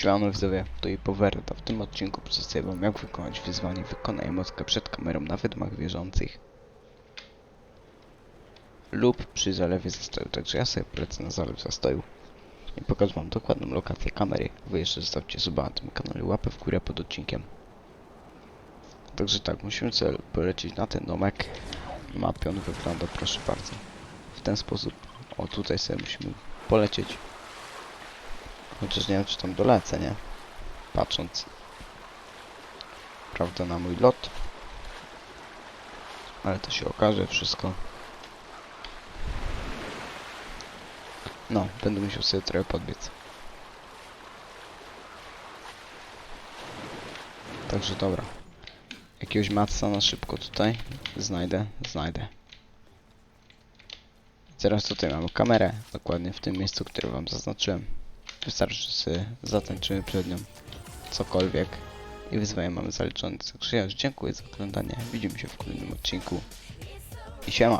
Siemano widzowie, to i Powerta. W tym odcinku przedstawię wam jak wykonać wyzwanie Wykonaj mockę przed kamerą na wydmach wierzących lub przy zalewie zastoju. Także ja sobie polecę na zalew zastoju i pokażę wam dokładną lokację kamery. Wy jeszcze zostawcie suba na tym kanale, łapę w górę pod odcinkiem. Także tak, musimy sobie polecieć na ten domek. Mapie on wygląda, proszę bardzo, w ten sposób. O, tutaj sobie musimy polecieć. Chociaż nie wiem, czy tam dolecę, nie? Patrząc. Prawda, na mój lot. Ale to się okaże wszystko. No, będę musiał sobie trochę podbiec. Także dobra. Jakiegoś matca na szybko tutaj znajdę, znajdę. Teraz tutaj mamy kamerę, dokładnie w tym miejscu, które wam zaznaczyłem. Wystarczy, że sobie zatańczymy przed nią cokolwiek i wyzwanie mamy zaliczone. Także dziękuję za oglądanie. Widzimy się w kolejnym odcinku i siema!